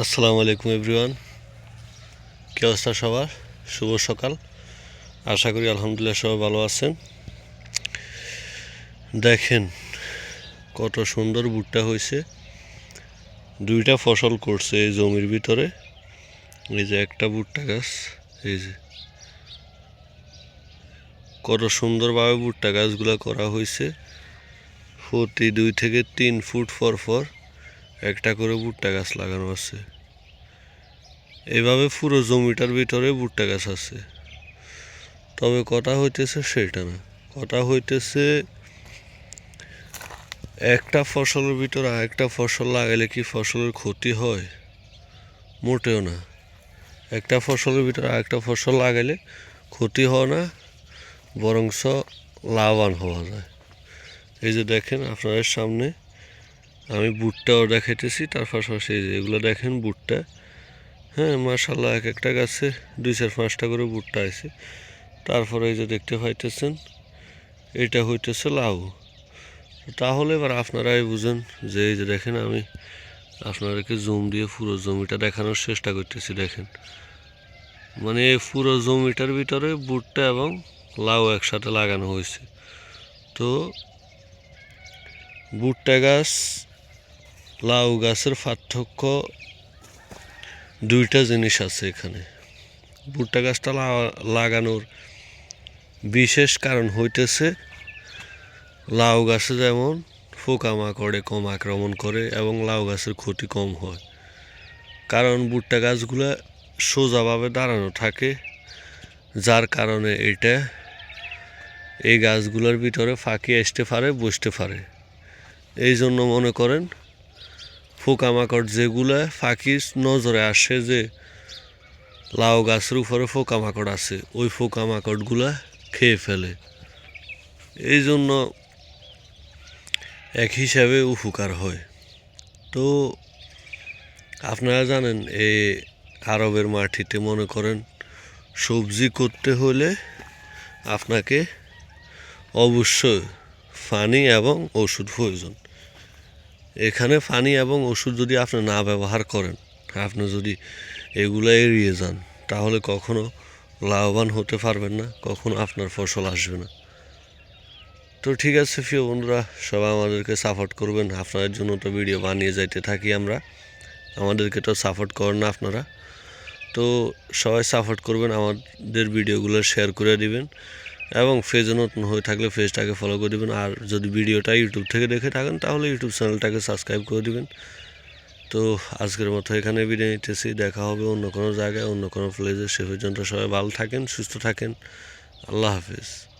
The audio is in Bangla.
আসসালামু আলাইকুম এভরিওয়ান কী অবস্থা সবার? শুভ সকাল। আশা করি আলহামদুলিল্লাহ সবাই ভালো আছেন। দেখেন, কত সুন্দর ভুট্টা হয়েছে। দুইটা ফসল করছে এই জমির ভিতরে। এই যে একটা ভুট্টা গাছ, এই যে। কত সুন্দরভাবে ভুট্টা গাছগুলো করা হয়েছে। প্রতি দুই থেকে তিন ফুট পর পর। একটা করে ভুট্টা গাছ লাগানো আছে। এভাবে পুরো জমিটার ভিতরে ভুট্টা গাছ আছে। তবে কথা হইতেছে সেটা না। কথা হইতেছে একটা ফসলের ভিতরে আরেকটা ফসল লাগালে কি ফসলের ক্ষতি হয়? মোটেও না। একটা ফসলের ভিতরে আরেকটা ফসল লাগালে ক্ষতি হয় না, বরংস লাভবান হওয়া যায়। এই যে দেখেন আপনাদের সামনে আমি বুটটাও দেখাইতেছি, তার পাশাপাশি এগুলো দেখেন বুটটা। হ্যাঁ মার্শাল্লাহ এক একটা গাছে দুই চার পাঁচটা করে বুটটা আছে। তারপরে এই যে দেখতে পাইতেছেন, এটা হইতেছে লাউ। তাহলে এবার আপনারাই বুঝেন যে এই যে দেখেন আমি আপনাদেরকে জুম দিয়ে পুরো জমিটা দেখানোর চেষ্টা করতেছি, দেখেন। মানে এই পুরো জমিটার ভিতরে বুটটা এবং লাউ একসাথে লাগানো হয়েছে। তো ভুট্টা গাছ লাউ গাছের পার্থক্য দুইটা জিনিস আছে এখানে। ভুট্টা গাছটা লাগানোর বিশেষ কারণ হইতেছে লাউ গাছে যেমন পোকামাকড়ে কম আক্রমণ করে এবং লাউ গাছের ক্ষতি কম হয়। কারণ ভুট্টা গাছগুলা সোজাভাবে দাঁড়ানো থাকে, যার কারণে এটা এই গাছগুলোর ভিতরে ফাঁকি আসতে পারে, বসতে পারে। এই জন্য মনে করেন পোকামাকড় যেগুলা ফাঁকি নজরে আসে যে লাউ গাছের উপরে পোকামাকড় আছে, ওই পোকামাকড়গুলা খেয়ে ফেলে। এই জন্য এক হিসাবে উপকার হয়। তো আপনারা জানেন এই আরবের মাটিতে মনে করেন, সবজি করতে হলে আপনাকে অবশ্যই পানি এবং ওষুধ প্রয়োজন। এখানে পানি এবং ওষুধ যদি আপনি না ব্যবহার করেন, আপনি যদি এগুলো এড়িয়ে যান, তাহলে কখনো লাভবান হতে পারবেন না, কখনো আপনার ফসল আসবে না। তো ঠিক আছে প্রিয় বন্ধুরা, সবাই আমাদেরকে সাপোর্ট করবেন। আপনাদের জন্য তো ভিডিও বানিয়ে যাইতে থাকি আমরা। আমাদেরকে তো সাপোর্ট করেন না আপনারা। তো সবাই সাপোর্ট করবেন, আমাদের ভিডিওগুলো শেয়ার করে দিবেন। এবং ফেজে নতুন হয়ে থাকলে ফেজটাকে ফলো করে দেবেন। আর যদি ভিডিওটা ইউটিউব থেকে দেখে থাকেন, তাহলে ইউটিউব চ্যানেলটাকে সাবস্ক্রাইব করে দেবেন। তো আজকের মতো এখানে বিদায় নিতেছি। দেখা হবে অন্য কোনো জায়গায়, অন্য কোনো প্লেসে সে পর্যন্ত সবাই ভালো থাকেন, সুস্থ থাকেন। আল্লাহ হাফিজ।